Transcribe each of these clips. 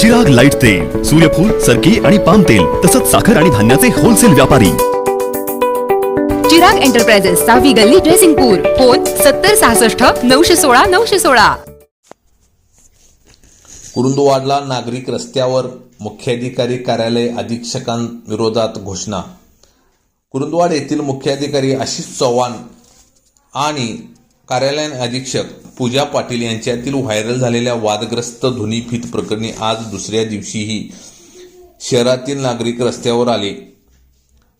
Chirag light तेल सूर्यफूल सरकी आणि पाम तेल तसंच साखर आणि धान्याचे होलसेल व्यापारी. चिराग एंटरप्राइजेस सहावी गल्ली ड्रेसिंगपूर फोन सत्तर सहासष्ट नऊशे सोळा नऊशे सोळा. कुरुंदवाडला नागरिक रस्त्यावर मुख्याधिकारी कार्यालय अधीक्षकांविरोधात घोषणा. कुरुंदवाड येथील मुख्याधिकारी आशिष चव्हाण आणि कार्यालयीन अधीक्षक पूजा पाटील यांच्यातील व्हायरल झालेल्या वादग्रस्त ध्वनीफीत प्रकरणी आज दुसऱ्या दिवशीही शहरातील नागरिक रस्त्यावर आले.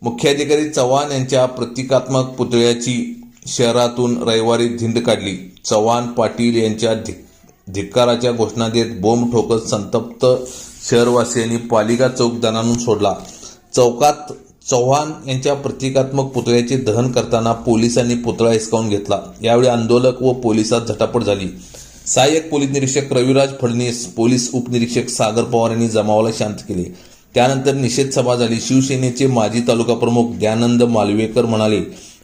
मुख्याधिकारी चव्हाण यांच्या प्रतिकात्मक पुतळ्याची शहरातून रविवारी धिंड काढली. चव्हाण पाटील यांच्या धिक्काराच्या घोषणा देत बोंब ठोकत संतप्त शहरवासियांनी पालिका चौक दणानून सोडला. चौकात चव्हाण यांच्या प्रतिकात्मक पुतळ्याचे दहन करताना पोलिसांनी पुतळा हिसकावून घेतला. यावेळी आंदोलक व पोलिसात झटापट झाली. सहाय्यक पोलीस निरीक्षक रविराज फडणीस पोलीस उपनिरीक्षक सागर पवार यांनी जमावाला शांत केले. त्यानंतर निषेध सभा झाली. शिवसेनेचे माजी तालुका प्रमुख दयानंद मालवेकर म्हणाले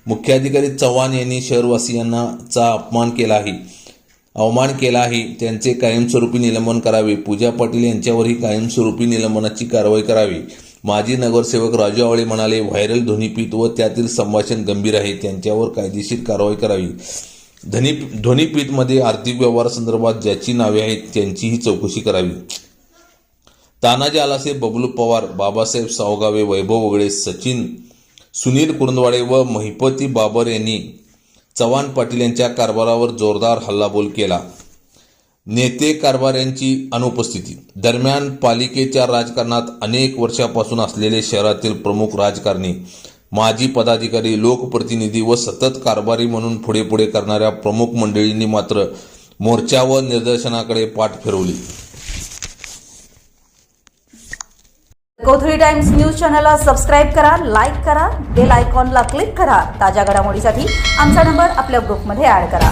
मुख्याधिकारी चव्हाण यांनी शहरवासियांनाचा अपमान केला आहे. अवमान केला आहे. त्यांचे कायमस्वरूपी निलंबन करावे. पूजा पाटील यांच्यावरही कायमस्वरूपी निलंबनाची कारवाई करावी. माजी नगरसेवक राजू आवळे म्हणाले व्हायरल ध्वनीपीत व त्यातील संभाषण गंभीर आहे त्यांच्यावर कायदेशीर कारवाई करावी. ध्वनी ध्वनीपीठमध्ये आर्थिक व्यवहारासंदर्भात ज्याची नावे आहेत त्यांचीही चौकशी करावी. तानाजी आलासे बबलू पवार बाबासाहेब सावगावे वैभव वगळे सचिन सुनील कुरुंदवाडे व महिपती बाबर यांनी चव्हाण पाटील यांच्या कारभारावर जोरदार हल्लाबोल केला. नेते कारभाऱ्यांची अनुपस्थिती. दरम्यान पालिकेच्या राजकारणात अनेक वर्षापासून असलेले शहरातील प्रमुख राजकारणी माजी पदाधिकारी लोकप्रतिनिधी व सतत कारभारी म्हणून पुढे पुढे करणाऱ्या प्रमुख मंडळींनी मात्र मोर्चा व निदर्शनाकडे पाठ फिरवली. कोथळी टाइम्स न्यूज चॅनलला सबस्क्राईब करा लाईक करा बेल आयकॉनला क्लिक करा. ताज्या घडामोडीसाठी आमचा नंबर आपल्या ग्रुपमध्ये ॲड करा.